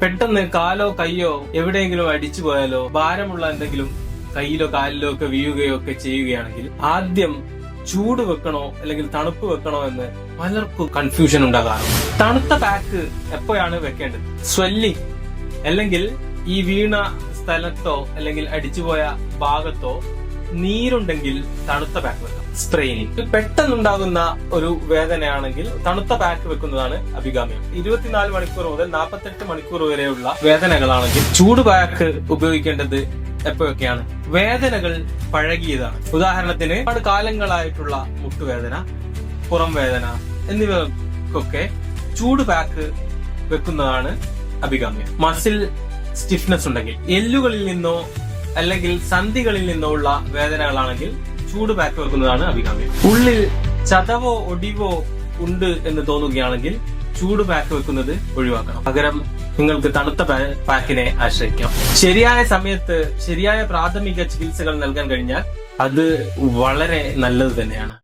പെട്ടെന്ന് കാലോ കയ്യോ എവിടെയെങ്കിലും അടിച്ചു പോയാലോ ഭാരമുള്ള എന്തെങ്കിലും കയ്യിലോ കാലിലോ ഒക്കെ വീഴുകയോ ഒക്കെ ചെയ്യുകയാണെങ്കിൽ ആദ്യം ചൂട് വെക്കണോ അല്ലെങ്കിൽ തണുപ്പ് വെക്കണോ എന്ന് പലർക്കും കൺഫ്യൂഷൻ ഉണ്ടാകാറുണ്ട്. തണുത്ത പാക്ക് എപ്പോഴാണ് വെക്കേണ്ടത്? സ്വെല്ലിംഗ് അല്ലെങ്കിൽ ഈ വീണ സ്ഥലത്തോ അല്ലെങ്കിൽ അടിച്ചുപോയ ഭാഗത്തോ നീരുണ്ടെങ്കിൽ തണുത്ത പാക്ക് വെക്കാം. സ്ട്രെയിനിങ് പെട്ടെന്നുണ്ടാകുന്ന ഒരു വേദനയാണെങ്കിൽ തണുത്ത പാക്ക് വെക്കുന്നതാണ് അഭികാമ്യം. ഇരുപത്തിനാല് മണിക്കൂർ മുതൽ നാൽപ്പത്തെട്ട് മണിക്കൂർ വരെയുള്ള വേദനകളാണെങ്കിൽ ചൂട് പാക്ക് ഉപയോഗിക്കേണ്ടത് എപ്പോഴൊക്കെയാണ്? വേദനകൾ പഴകിയതാണ്. ഉദാഹരണത്തിന് ഒരുപാട് കാലങ്ങളായിട്ടുള്ള മുട്ടുവേദന പുറം വേദന എന്നിവക്കൊക്കെ ചൂട് പാക്ക് വെക്കുന്നതാണ് അഭികാമ്യം. മസിൽ സ്റ്റിഫ്നെസ് ഉണ്ടെങ്കിൽ എല്ലുകളിൽ നിന്നോ അല്ലെങ്കിൽ സന്ധികളിൽ നിന്നുള്ള വേദനകളാണെങ്കിൽ ചൂട് പാക്ക് വെക്കുന്നതാണ് അഭികാമ്യം. ഉള്ളിൽ ചതവോ ഒടിവോ ഉണ്ട് എന്ന് തോന്നുകയാണെങ്കിൽ ചൂട് പാക്ക് വെക്കുന്നത് ഒഴിവാക്കണം. പകരം നിങ്ങൾക്ക് തണുത്ത പാക്കിനെ ആശ്രയിക്കാം. ശരിയായ സമയത്ത് ശരിയായ പ്രാഥമിക ചികിത്സകൾ നൽകാൻ കഴിഞ്ഞാൽ അത് വളരെ നല്ലത് തന്നെയാണ്.